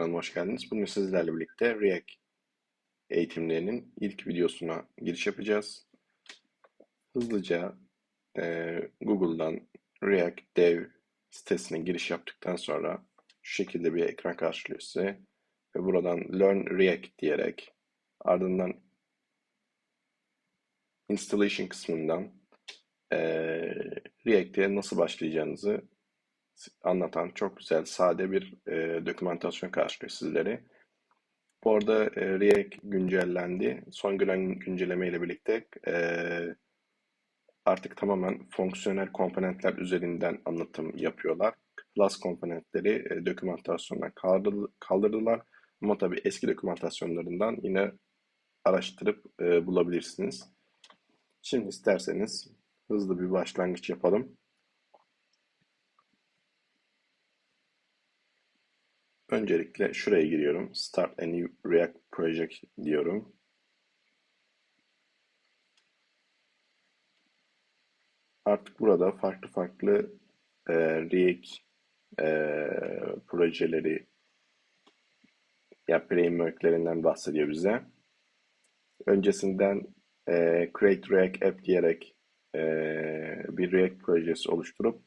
kanalıma hoş geldiniz. Bugün sizlerle birlikte React eğitimlerinin ilk videosuna giriş yapacağız. Hızlıca e, Google'dan React Dev sitesine giriş yaptıktan sonra şu şekilde bir ekran karşılıyor size. Ve buradan Learn React diyerek ardından Installation kısmından e, React'e nasıl başlayacağınızı anlatan çok güzel, sade bir e, dokümantasyon karşılıyor sizleri. Bu arada e, React güncellendi. Son gelen güncelleme ile birlikte e, artık tamamen fonksiyonel komponentler üzerinden anlatım yapıyorlar. Class komponentleri e, dokümantasyondan kaldırdılar. Ama tabii eski dokümantasyonlarından yine araştırıp e, bulabilirsiniz. Şimdi isterseniz hızlı bir başlangıç yapalım. Öncelikle şuraya giriyorum. Start a new React project diyorum. Artık burada farklı farklı e, React e, projeleri ya frameworklerinden bahsediyor bize. Öncesinden e, Create React App diyerek e, bir React projesi oluşturup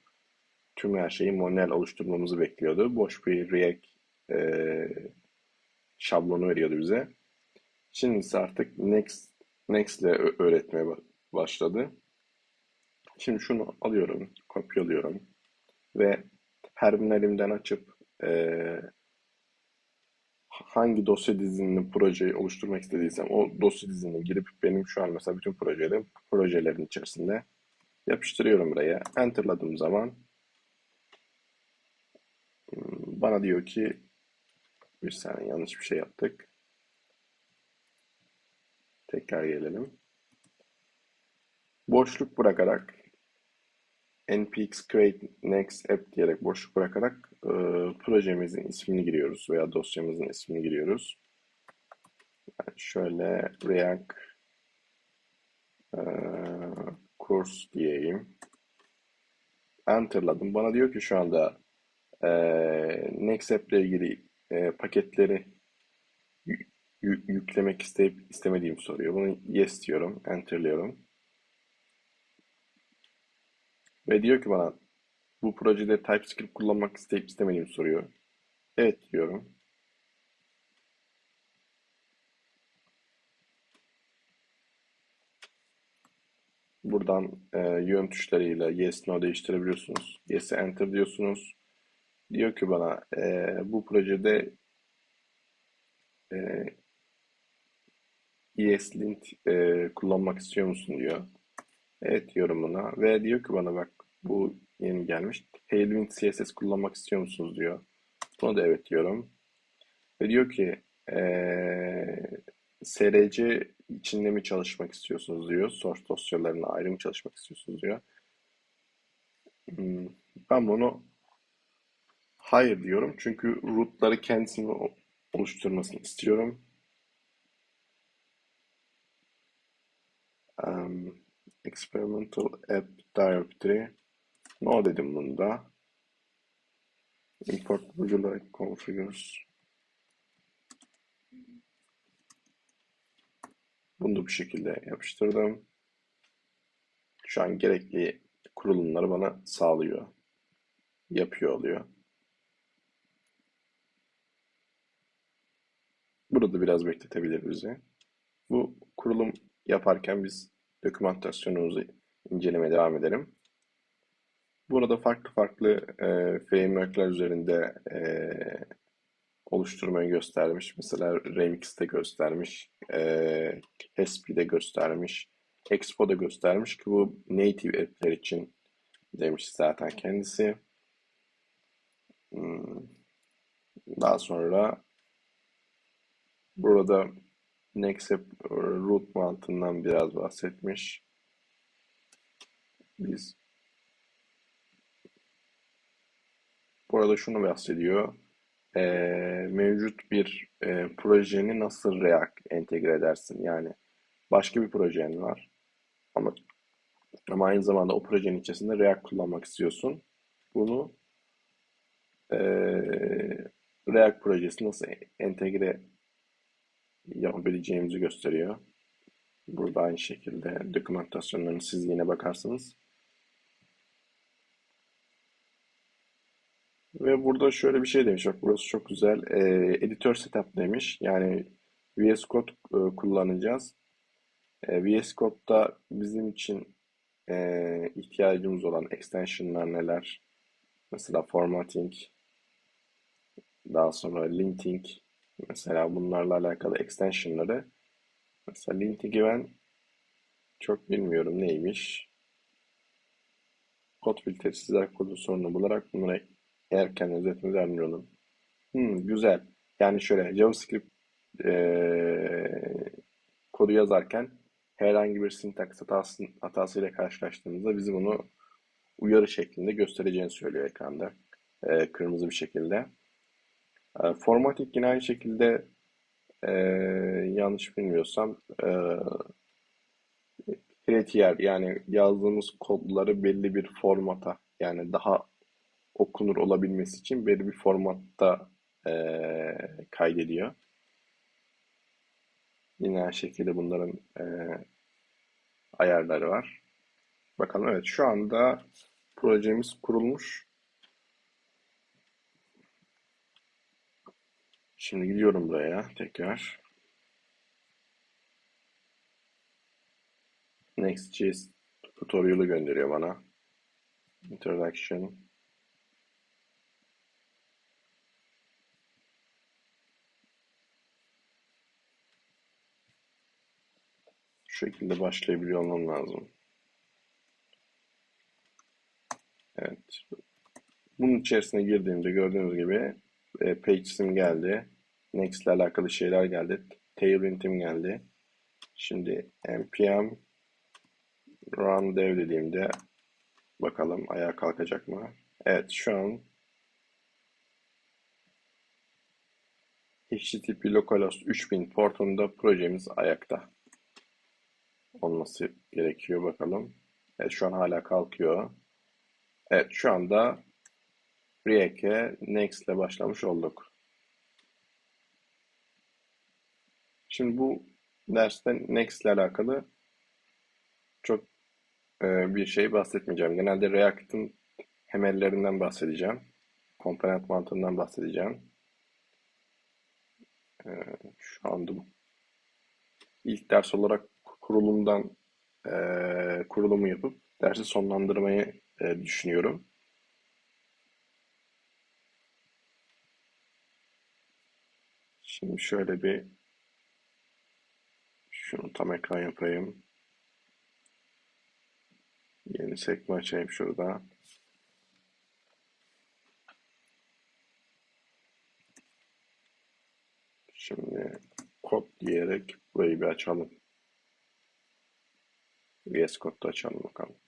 tüm her şeyi manuel oluşturmamızı bekliyordu. Boş bir React e, şablonu veriyordu bize. Şimdi ise artık Next, Next ile öğretmeye başladı. Şimdi şunu alıyorum, kopyalıyorum ve terminalimden açıp e, hangi dosya dizinini projeyi oluşturmak istediysem o dosya dizinine girip benim şu an mesela bütün projelerim projelerin içerisinde yapıştırıyorum buraya. Enter'ladığım zaman bana diyor ki bir saniye yanlış bir şey yaptık. Tekrar gelelim. Boşluk bırakarak npx create next app diyerek boşluk bırakarak e, projemizin ismini giriyoruz veya dosyamızın ismini giriyoruz. Yani şöyle React e, kurs diyeyim. Enter'ladım. Bana diyor ki şu anda e, Next App ile ilgili e, paketleri yüklemek isteyip istemediğimi soruyor. Bunu yes diyorum, enterliyorum. Ve diyor ki bana bu projede TypeScript kullanmak isteyip istemediğimi soruyor. Evet diyorum. Buradan e, yön tuşlarıyla yes no değiştirebiliyorsunuz. Yes'e enter diyorsunuz. Diyor ki bana e, bu projede e, ESLint e, kullanmak istiyor musun diyor. Evet diyorum ve diyor ki bana bak bu yeni gelmiş. Tailwind CSS kullanmak istiyor musunuz diyor. Buna da evet diyorum. Ve diyor ki e, SRC içinde mi çalışmak istiyorsunuz diyor. Source dosyalarına ayrı mı çalışmak istiyorsunuz diyor. Hmm, ben bunu Hayır diyorum çünkü rootları kendisini oluşturmasını istiyorum. Um, experimental app directory no dedim bunda. Import like configures Bunu da bu şekilde yapıştırdım. Şu an gerekli kurulumları bana sağlıyor. Yapıyor oluyor. Burada biraz bekletebilir bizi. Bu kurulum yaparken biz dokümantasyonumuzu incelemeye devam edelim. Burada farklı farklı e, frameworkler üzerinde e, oluşturmayı göstermiş. Mesela Remix'te göstermiş, e, Hespi'de göstermiş, Expo'da göstermiş ki bu native app'ler için demiş zaten kendisi. Hmm. Daha sonra Burada Nextstep root mantığından biraz bahsetmiş. Biz burada şunu bahsediyor. Ee, mevcut bir e, projeni nasıl React entegre edersin? Yani başka bir projen var. Ama ama aynı zamanda o projenin içerisinde React kullanmak istiyorsun. Bunu e, React projesi nasıl entegre yapabileceğimizi gösteriyor. Burada aynı şekilde dokümantasyonlarını siz yine bakarsınız. Ve burada şöyle bir şey demiş. Bak burası çok güzel. Ee, editör setup demiş. Yani VS Code e, kullanacağız. E, VS Code'da bizim için e, ihtiyacımız olan extensionlar neler? Mesela formatting, daha sonra linting, mesela bunlarla alakalı extensionları. Mesela linting'i ben çok bilmiyorum neymiş. Kod filtresizler kodu sorunu bularak bunları eğer kendiniz etmenize yardımcı olun. Hmm, güzel. Yani şöyle JavaScript eee, kodu yazarken herhangi bir sintaks hatası, hatasıyla karşılaştığımızda bizim onu uyarı şeklinde göstereceğini söylüyor ekranda. Eee, kırmızı bir şekilde. Eee, formatting yine aynı şekilde eee, yanlış bilmiyorsam eee Prettier yani yazdığımız kodları belli bir formata yani daha okunur olabilmesi için belli bir formatta eee, kaydediyor. Yine aynı şekilde bunların eee, ayarları var. Bakalım evet şu anda projemiz kurulmuş. Şimdi gidiyorum buraya tekrar. Next.js tutorial'ı gönderiyor bana. Introduction. Şu şekilde başlayabiliyor olmam lazım. Evet. Bunun içerisine girdiğimde gördüğünüz gibi e, page'sim geldi. Next ile alakalı şeyler geldi. Tailwind'im geldi. Şimdi npm run dev dediğimde bakalım ayağa kalkacak mı? Evet şu an HTTP localhost 3000 portunda projemiz ayakta. Olması gerekiyor bakalım. Evet şu an hala kalkıyor. Evet şu anda React'e Next ile başlamış olduk. Şimdi bu derste Next ile alakalı çok e, bir şey bahsetmeyeceğim. Genelde React'ın temellerinden bahsedeceğim. Komponent mantığından bahsedeceğim. E, şu anda bu ilk ders olarak kurulumdan e, kurulumu yapıp dersi sonlandırmayı e, düşünüyorum. Şimdi şöyle bir şunu tam ekran yapayım. Yeni sekme açayım şurada. Şimdi kod diyerek burayı bir açalım. VS Code'da açalım bakalım.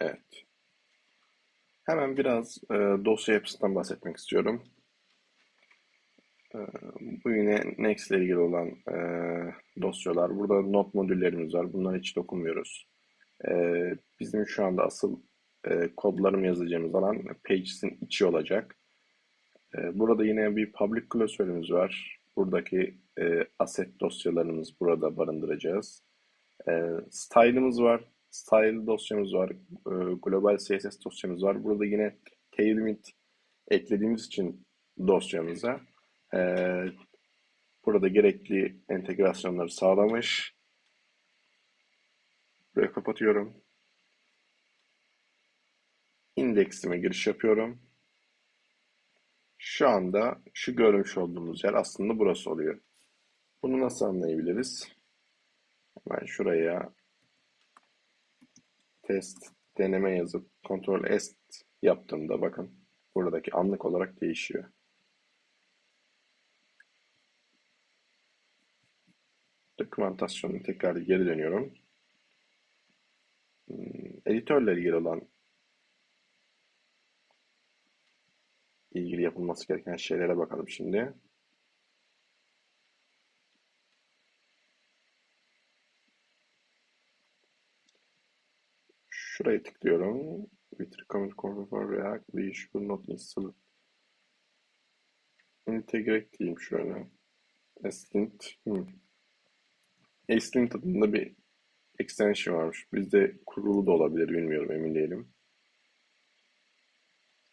Evet. Hemen biraz e, dosya yapısından bahsetmek istiyorum. E, bu yine Next ile ilgili olan e, dosyalar. Burada not modüllerimiz var. Bunlara hiç dokunmuyoruz. E, bizim şu anda asıl e, kodlarımı yazacağımız alan Pages'in içi olacak. E, burada yine bir public klasörümüz var. Buradaki e, asset dosyalarımız burada barındıracağız. E, style'ımız var. Style dosyamız var. E, global CSS dosyamız var. Burada yine tailwind eklediğimiz için dosyamıza e, burada gerekli entegrasyonları sağlamış. Buraya kapatıyorum. İndeksime giriş yapıyorum. Şu anda şu görmüş olduğumuz yer aslında burası oluyor. Bunu nasıl anlayabiliriz? Hemen şuraya test, deneme yazıp kontrol est yaptığımda bakın buradaki anlık olarak değişiyor. Dokümantasyonuna tekrar geri dönüyorum. Hmm, editörle ilgili olan ilgili yapılması gereken şeylere bakalım şimdi. Şuraya tıklıyorum. With recommend for React, we should not install integrate diyeyim şöyle. Eslint. Hmm. Eslint adında bir extension varmış. Bizde kurulu da olabilir bilmiyorum emin değilim.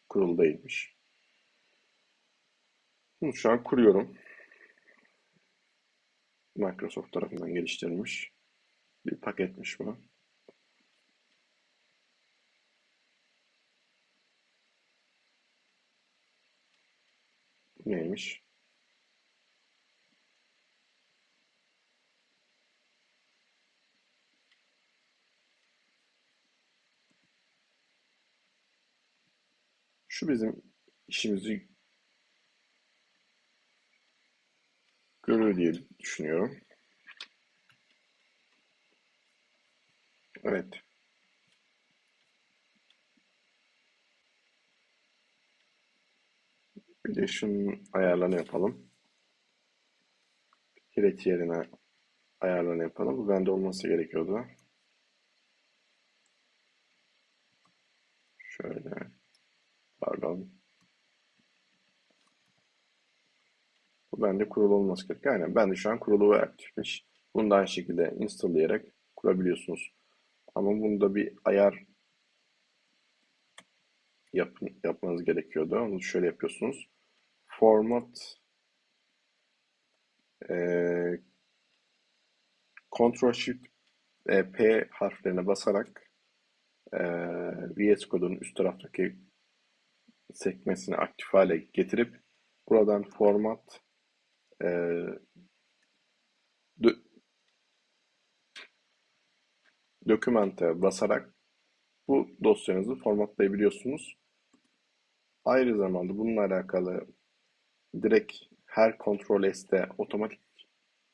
Kurulu değilmiş. Bunu şu an kuruyorum. Microsoft tarafından geliştirilmiş bir paketmiş bu. Neymiş? Şu bizim işimizi görür diye düşünüyorum. Evet. Bir de şunun ayarlarını yapalım. Hiret yerine ayarlarını yapalım. Bu bende olması gerekiyordu. Şöyle. Pardon. Bu bende kurulu olması gerekiyor. Aynen. Ben de şu an kurulu aktifmiş. Bunu da aynı şekilde installayarak kurabiliyorsunuz. Ama bunda bir ayar yap, yapmanız gerekiyordu. Onu şöyle yapıyorsunuz. Format e, Ctrl Shift e, P harflerine basarak e, VS Code'un üst taraftaki sekmesini aktif hale getirip buradan format e, dokümante basarak bu dosyanızı formatlayabiliyorsunuz. Ayrı zamanda bununla alakalı direkt her Ctrl S'te otomatik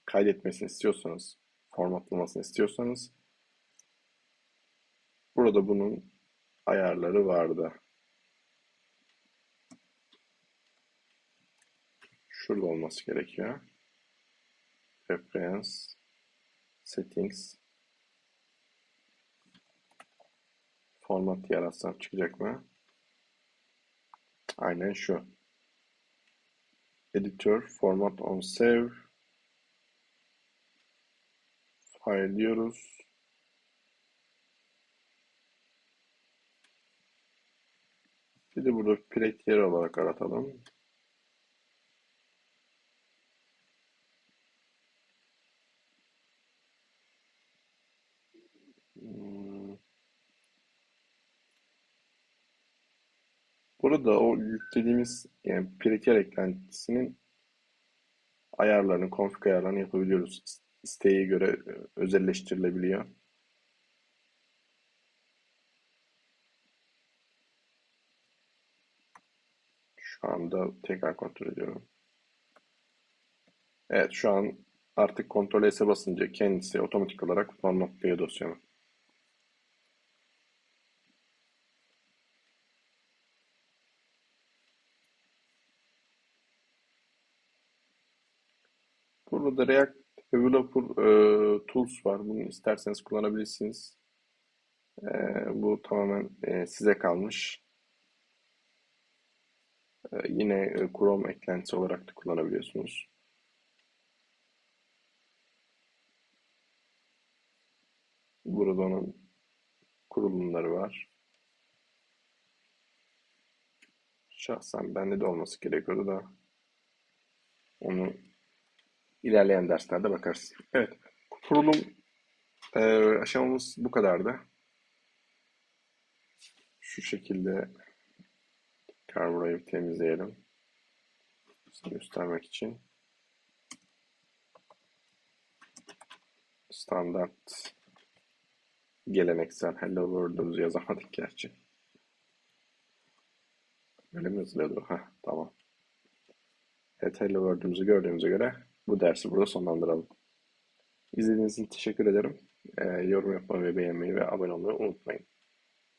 kaydetmesini istiyorsanız, formatlamasını istiyorsanız burada bunun ayarları vardı. Şurada olması gerekiyor. Reference Settings Format yaratsam çıkacak mı? Aynen şu. Editor, Format on Save. File diyoruz. Bir de burada plate yeri olarak aratalım. Hmm. Burada o yüklediğimiz yani preker eklentisinin ayarlarını, config ayarlarını yapabiliyoruz. İsteğe göre e, özelleştirilebiliyor. Şu anda tekrar kontrol ediyorum. Evet şu an artık kontrol S'e basınca kendisi otomatik olarak formatlıyor dosyamı. Burada React Developer e, Tools var. Bunu isterseniz kullanabilirsiniz. E, bu tamamen e, size kalmış. E, yine e, Chrome eklentisi olarak da kullanabiliyorsunuz. Burada onun kurulumları var. Şahsen bende de olması gerekiyordu da onu İlerleyen derslerde bakarız. Evet, kurulum e, aşamamız bu kadardı. Şu şekilde tekrar burayı temizleyelim. Göstermek için. Standart geleneksel Hello World'umuzu yazamadık gerçi. Öyle mi yazılıyordu? Heh, tamam. Evet Hello World'umuzu gördüğümüze göre bu dersi burada sonlandıralım. İzlediğiniz için teşekkür ederim. Ee, yorum yapmayı ve beğenmeyi ve abone olmayı unutmayın.